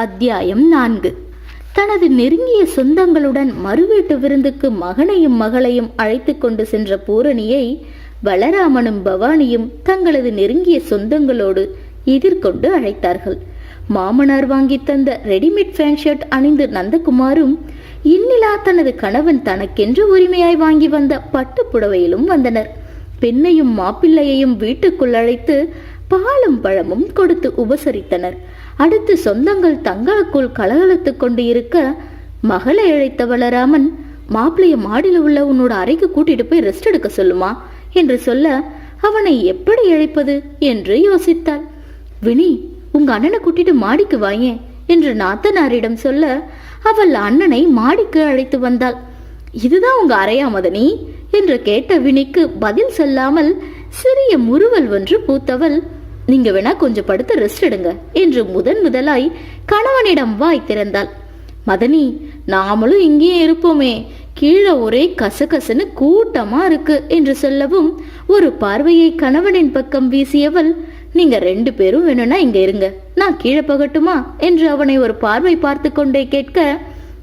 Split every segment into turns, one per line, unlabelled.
அத்தியாயம் நான்கு. தனது நெருங்கிய சொந்தங்களுடன் மறுவீட்டு விருந்துக்கு மகனையும் மகளையும் அழைத்து கொண்டு சென்ற பூரணியை பலராமனும் பவானியும் தங்களது நெருங்கிய சொந்தங்களோடு எதிர்கொண்டு அழைத்தார்கள். மாமனார் வாங்கி தந்த ரெடிமேட் ஃபேன் ஷர்ட் அணிந்து நந்தகுமாரும் இன்னிலா தனது கணவன் தனக்கென்று உரிமையாய் வாங்கி வந்த பட்டு புடவையிலும் வந்தனர். பெண்ணையும் மாப்பிள்ளையையும் வீட்டுக்குள் அழைத்து பாலும் பழமும் கொடுத்து உபசரித்தனர். அடுத்து சொந்தங்கள் தங்களுக்குள் கலகலத்துக் கொண்டு இருக்க மகளை அழைத்த வளராமன் மாப்பிள்ளைய மாடியில் உள்ள உன்னோட அறைக்கு கூட்டிட்டு போய் ரெஸ்ட் எடுக்க சொல்லுமா? என்று சொல்ல அவனை எப்படி அழைப்பது? என்று யோசித்தாள். வினி உங்க அண்ணனை கூட்டிட்டு மாடிக்கு வாயேன் என்று நாத்தனாரிடம் சொல்ல அவள் அண்ணனை மாடிக்கு அழைத்து வந்தாள். இதுதான் உங்க அறையா மதனி? என்று கேட்ட வினிக்கு பதில் சொல்லாமல் சிறிய முறுவல் ஒன்று பூத்தவள் நீங்க வேணா கொஞ்சம் படுத்து ரெஸ்ட் எடுங்க என்று முதன் முதலாய் கணவனிடம் வாய் திறந்தாள். மதனி நாமளும் இங்கேயே இருப்போமே. கீழே ஒரே கசகசன்னு கூட்டமா இருக்கு என்று சொல்லவும் ஒரு பார்வையை கணவனின் பக்கம் வீசியவள் நீங்க ரெண்டு பேரும் வேணும்னா இங்க இருங்க. நான் கீழே போகட்டுமா? என்று அவனை ஒரு பார்வை பார்த்து கொண்டே கேட்க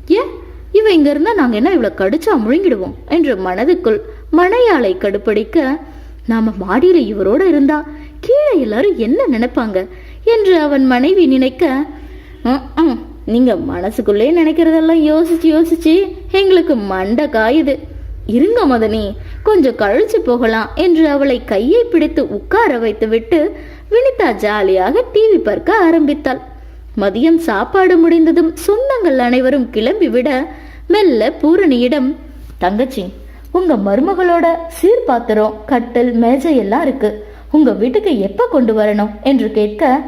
ஏன் இவ இங்க இருந்தா நாங்க என்ன இவ்வளவு கடிச்சா முழுங்கிடுவோம்? என்று மனதுக்குள் மனையாளை கடுப்படிக்க நாம மாடியில இவரோட இருந்தா கீழே எல்லாரும் என்ன நினைப்பாங்க? என்று அவன் மனைவி நினைக்க நீங்க மனசுக்குள்ளே நினைக்கிறதெல்லாம் யோசிச்சு யோசிச்சு எங்களுக்கு மண்டை காயுது. இருங்க மதனி கொஞ்சம் கழிச்சு போகலாம் என்று அவளை கையை பிடித்து உட்கார வைத்துவிட்டு வினிதா ஜாலியாக டிவி பார்க்க ஆரம்பித்தாள். மதியம் சாப்பாடு முடிந்ததும் சொந்தங்கள் அனைவரும் கிளம்பி விட மெல்ல பூரணியிடம் தங்கச்சி உங்க மருமகளோட சீர்பாத்திரம் கட்டில் மேஜை எல்லாம் இருக்கு. உங்க வீட்டுக்கு எப்ப கொண்டு வரணும்? என்று கேட்க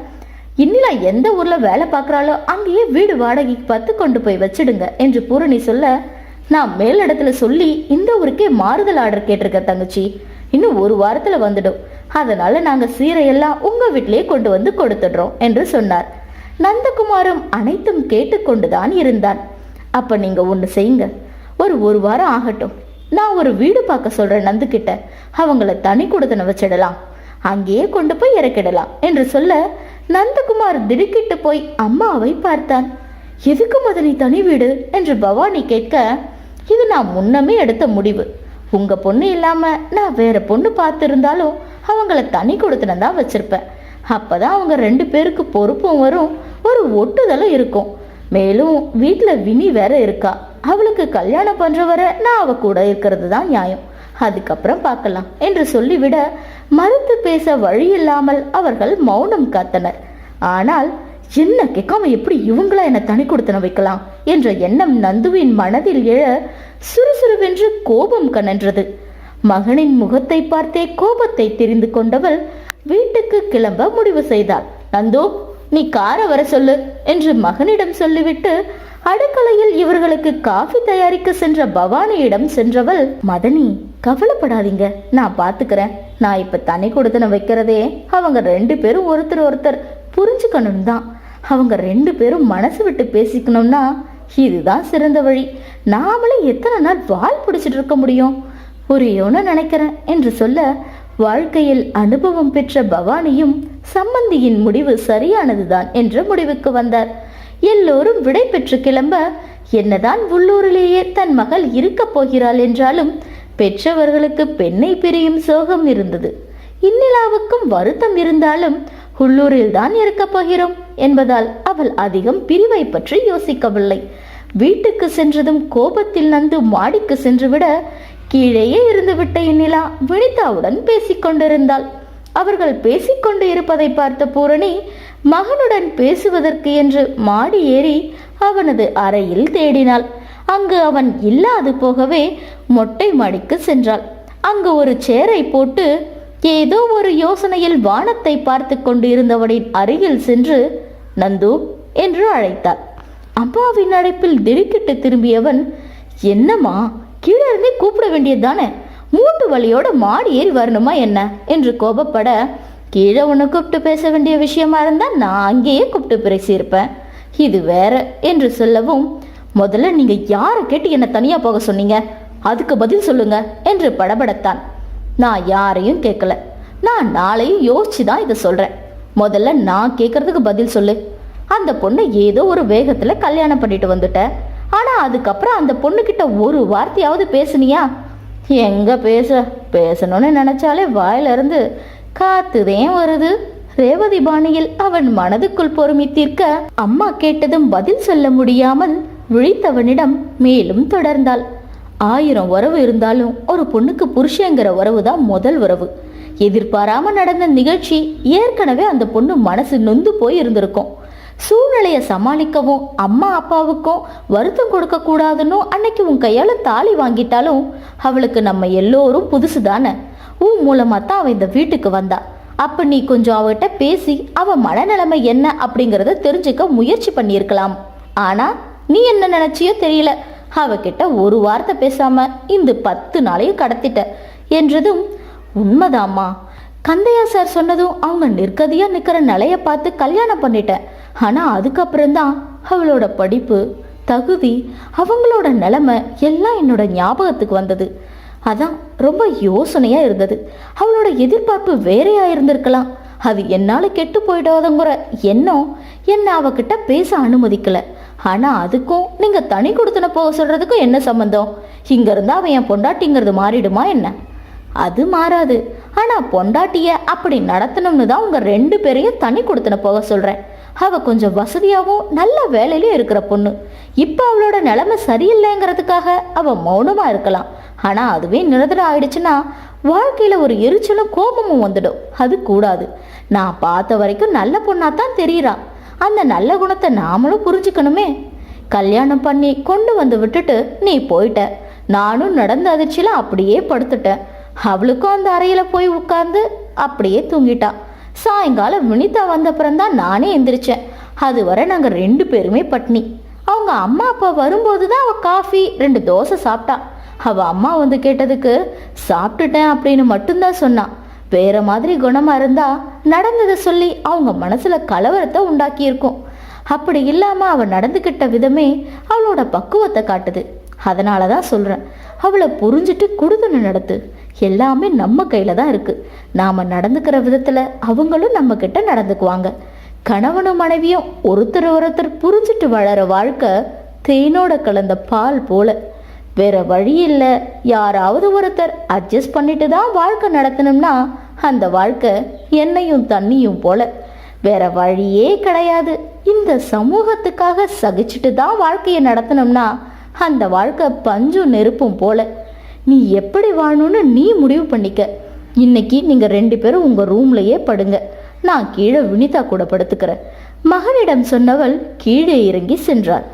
இன்னிலா எந்த ஊர்ல வேலை பார்க்கறாளோ அங்கேயே வீடு வாடகைக்கு பார்த்து கொண்டு போய் வச்சிடுங்க என்று பூரணி சொல்ல நான் மேலிடத்துல சொல்லி இந்த ஊருக்கே மாறுதல் ஆர்டர் கேட்டிருக்க தங்கச்சி. இன்னும் ஒரு வாரத்துல வந்துடும். அதனால நாங்க சீரையெல்லாம் உங்க வீட்டிலேயே கொண்டு வந்து கொடுத்துடுறோம் என்று சொன்னார். நந்தகுமாரும் அனைத்தும் கேட்டுக்கொண்டுதான் இருந்தான். அப்ப நீங்க ஒன்று செய்யுங்க. ஒரு ஒரு வாரம் ஆகட்டும். நான் ஒரு வீடு பார்க்க சொல்றேன் நந்து கிட்ட அவங்கள தனி கொடுத்தன வச்சிடலாம். அங்கேயே கொண்டு போய் இறக்கிடலாம் என்று சொல்ல நந்தகுமார் திடுக்கிட்டு போய் அம்மாவை பார்த்தான். எதுக்கு மதனி தனி வீடு? என்று பவானி கேட்க இது நான் முன்னமே எடுத்த முடிவு. உங்க பொண்ணு இல்லாம நான் வேற பொண்ணு பார்த்துருந்தாலும் அவங்கள தனி கொடுத்துன தான் வச்சிருப்பேன். அப்பதான் அவங்க ரெண்டு பேருக்கு பொறுப்பும் வரும் ஒரு ஒட்டுதலும் இருக்கும். மேலும் வீட்டில் வினி வேற இருக்கா. அவளுக்கு கல்யாணம் பண்ற வரை நான் அவ கூட இருக்கிறது தான் நியாயம். அதுக்கப்புறம் பார்க்கலாம் என்று சொல்லிவிட மறுத்து பேச வழி இல்லாமல் அவர்கள் மௌனம் காத்தனர். ஆனால் என்ன கேட்காம எப்படி இவங்களா என்னை தனி கொடுத்தன வைக்கலாம்? என்ற எண்ணம் நந்துவின் மனதில் எழ சுறுசுறுவென்று கோபம் கனன்றது. மகனின் முகத்தை பார்த்தே கோபத்தை தெரிந்து கொண்டவள் வீட்டுக்கு கிளம்ப முடிவு செய்தாள். நந்து நீ காரை வர சொல்லு என்று மகனிடம் சொல்லிவிட்டு அடுக்கலையில் இவர்களுக்கு காஃபி தயாரிக்க சென்ற பவானியிடம் சென்றவள் மதனி கவலைப்படாதீங்க. நான் பார்த்துக்கிறேன் நான் இப்போ தனி கொடுத்தன வைக்கிறதே அவங்க ரெண்டு பேரும் ஒருத்தர் ஒருத்தர் புரிஞ்சுக்கணும் தான். அவங்க ரெண்டு பேரும் மனசு விட்டு பேசிக்கணும்னா இதுதான் சிறந்த வழி. நாமளே எத்தனை நாள் வால் பிடிச்சிட்டு இருக்க முடியும்? புரியும்னு நினைக்கிறேன் என்று சொல்ல வாழ்க்கையில் அனுபவம் பெற்ற பவானியும் சம்பந்தியின் முடிவு சரியானதுதான் என்ற முடிவுக்கு வந்தார். எல்லோரும் விடை பெற்று கிளம்ப என்னதான் உள்ளூரிலேயே தன் மகள் இருக்கப் போகிறாள் என்றாலும் பெற்றவர்களுக்கு பெண்ணை பிரியும் சோகம் இருந்தது. இந்நிலாவுக்கும் வருத்தம் இருந்தாலும் உள்ளூரில் தான் இருக்கப் போகிறோம் என்பதால் அவள் அதிகம் பிரிவை பற்றி யோசிக்கவில்லை. வீட்டுக்கு சென்றதும் கோபத்தில் நந்து மாடிக்கு சென்றுவிட கீழேயே இருந்துவிட்ட இந்நிலா வினிதாவுடன் பேசிக்கொண்டிருந்தாள் அவர்கள் பேசிக்கொண்டு இருப்பதை பார்த்த பூரணி மகனுடன் பேசுவதற்கு என்று மாடி ஏறி அவனது அறையில் தேடினாள். அங்கு அவன் இல்லாது போகவே மொட்டை மாடிக்கு சென்றாள். அங்கு ஒரு சேரை போட்டு ஏதோ ஒரு யோசனையில் வானத்தை பார்த்து கொண்டு இருந்தவனின் அருகில் சென்று நந்து என்று அழைத்தாள். அம்மாவின் அழைப்பில் திடுக்கிட்டு திரும்பியவன் என்னம்மா கீழே இருந்தே கூப்பிட வேண்டியதுதானே? மூட்டு வழியோட மாடி ஏறி வரணுமா என்ன? என்று கோபப்பட கீழே உன்னை கூப்பிட்டு பேச வேண்டிய விஷயமா இருந்தா நான் அங்கேயே கூப்பிட்டு பேசியிருப்பேன். இது வேற என்று சொல்லவும் முதல்ல நீங்க யாரை கேட்டு என்ன தனியா போக சொன்னீங்க? அதுக்கு பதில் சொல்லுங்க என்று படபடத்தான். நான் யாரையும் கேட்கல. நான் நாளையும் யோசிச்சு தான் இதை சொல்றேன். முதல்ல நான் கேட்கறதுக்கு பதில் சொல்லு. அந்த பொண்ணை ஏதோ ஒரு வேகத்துல கல்யாணம் பண்ணிட்டு வந்துட்ட. ஆனா அதுக்கப்புறம் அந்த பொண்ணுகிட்ட ஒரு வார்த்தையாவது பேசுனியா? எங்க பேச? பேசணும்னு நினைச்சாலே வாயில இருந்து காத்துதேன் வருது. ரேவதி பாணியில் அவன் மனதுக்குள் பொறுமி தீர்க்க அம்மா கேட்டதும் பதில் சொல்ல முடியாமல் விழித்தவனிடம் மேலும் தொடர்ந்தாள். ஆயிரம் உறவு இருந்தாலும் ஒரு பொண்ணுக்கு புருஷங்கிற உறவு தான் முதல் உறவு. எதிர்பாராம நடந்த நிகழ்ச்சி ஏற்கனவே அந்த பொண்ணு மனசு நொந்து போய் இருந்திருக்கும். சூழ்நிலையை சமாளிக்கவும் அம்மா அப்பாவுக்கும் வருத்தம் கொடுக்க கூடாதுன்னு அன்னைக்கு உன் கையால தாலி வாங்கிட்டாலும் அவளுக்கு நம்ம எல்லோரும் புதுசு தானே உன் மூலமா தான் அவன் இந்த வீட்டுக்கு வந்தா. அப்ப நீ கொஞ்சம் அவகிட்ட பேசி அவ மனநிலைமை என்ன அப்படிங்கறத தெரிஞ்சுக்க முயற்சி பண்ணியிருக்கலாம். ஆனா நீ என்ன நினைச்சியோ தெரியல. அவகிட்ட ஒரு வார்த்தை பேசாம இந்த பத்து நாளையும் கடத்திட்ட. என்றதும் உண்மைதாம்மா. கந்தையா சார் சொன்னதும் அவங்க நிற்கதியா நிற்கிற நிலைய பார்த்து கல்யாணம் பண்ணிட்டேன் ஆனா அதுக்கப்புறம்தான் அவளோட படிப்பு தகுதி அவங்களோட நிலைமை எல்லாம் என்னோட ஞாபகத்துக்கு வந்தது. அதான் ரொம்ப யோசனையா இருந்தது. அவளோட எதிர்பார்ப்பு வேறையா இருந்திருக்கலாம். அது என்னால கெட்டு போயிடாதங்கிற எண்ணம் என்ன அவகிட்ட பேச அனுமதிக்கலை. ஆனால் அதுக்கும் நீங்கள் தனி கொடுத்தன போக சொல்கிறதுக்கும் என்ன சம்பந்தம்? இங்கேருந்து அவன் என் பொண்டாட்டிங்கிறது மாறிடுமா என்ன? அது மாறாது. ஆனால் பொண்டாட்டிய அப்படி நடத்தணும்னு தான் உங்கள் ரெண்டு பேரையும் தனி கொடுத்தன போக சொல்கிறேன் அவ கொஞ்சம் வசதியாகவும் நல்ல வேலையிலையும் இருக்கிற பொண்ணு. இப்போ அவளோட நிலைமை சரியில்லைங்கிறதுக்காக அவ மௌனமா இருக்கலாம். ஆனா அதுவே நிரந்தரம் ஆயிடுச்சுன்னா வாழ்க்கையில ஒரு எரிச்சலும் கோபமும் வந்துடும். அது கூடாது. நான் பார்த்த வரைக்கும் நல்ல பொண்ணா தான் தெரியறா. அந்த நல்ல குணத்தை நாமளும் புரிஞ்சுக்கணுமே. கல்யாணம் பண்ணி கொண்டு வந்து விட்டுட்டு நீ போயிட்ட. நானும் நடந்த அதிர்ச்சியில் அப்படியே படுத்துட்டேன். அவளுக்கும் அந்த அறையில் போய் உட்கார்ந்து அப்படியே தூங்கிட்டான் சாயங்காலம் வினிதா வந்தப்புறம்தான் நானே எந்திரிச்சேன். அதுவரை நாங்கள் ரெண்டு பேருமே பட்னி. அவங்க அம்மா அப்பா வரும்போது தான் அவ காஃபி ரெண்டு தோசை சாப்பிட்டா. அவ அம்மா வந்து கேட்டதுக்கு சாப்பிட்டுட்டேன் அப்படின்னு மட்டும்தான் சொன்னான் வேற மாதிரி குணமா இருந்தா நடந்ததை சொல்லி அவங்க மனசுல கலவரத்தை உண்டாக்கியிருக்கும். அப்படி இல்லாம அவ நடந்துக்கிட்ட விதமே அவளோட பக்குவத்தை காட்டுது. அதனால தான் சொல்றேன் அவளை புரிஞ்சுட்டு குடுதனை நடத்து. எல்லாமே நம்ம கையில தான் இருக்கு. நாம நடந்துக்கிற விதத்துல அவங்களும் நம்ம கிட்ட நடந்துக்குவாங்க. கணவனும் மனைவியும் ஒருத்தர் ஒருத்தர் புரிஞ்சுட்டு வளர வாழ்க்கை தேனோட கலந்த பால் போல. வேற வழி இல்லை. யாராவது ஒருத்தர் அட்ஜஸ்ட் பண்ணிட்டு தான் வாழ்க்கை நடத்தணும்னா அந்த வாழ்க்கை எண்ணெயும் தண்ணியும் போல. வேற வழியே கிடையாது. இந்த சமூகத்துக்காக சகிச்சுட்டு தான் வாழ்க்கையை நடத்தணும்னா அந்த வாழ்க்கை பஞ்சும் நெருப்பும் போல. நீ எப்படி வாழணும்னு நீ முடிவு பண்ணிக்க. இன்னைக்கு நீங்க ரெண்டு பேரும் உங்க ரூம்லயே படுங்க. நான் கீழே வினிதா கூட படுத்துக்கிறேன். மகனிடம் சொன்னவள் கீழே இறங்கி சென்றாள்.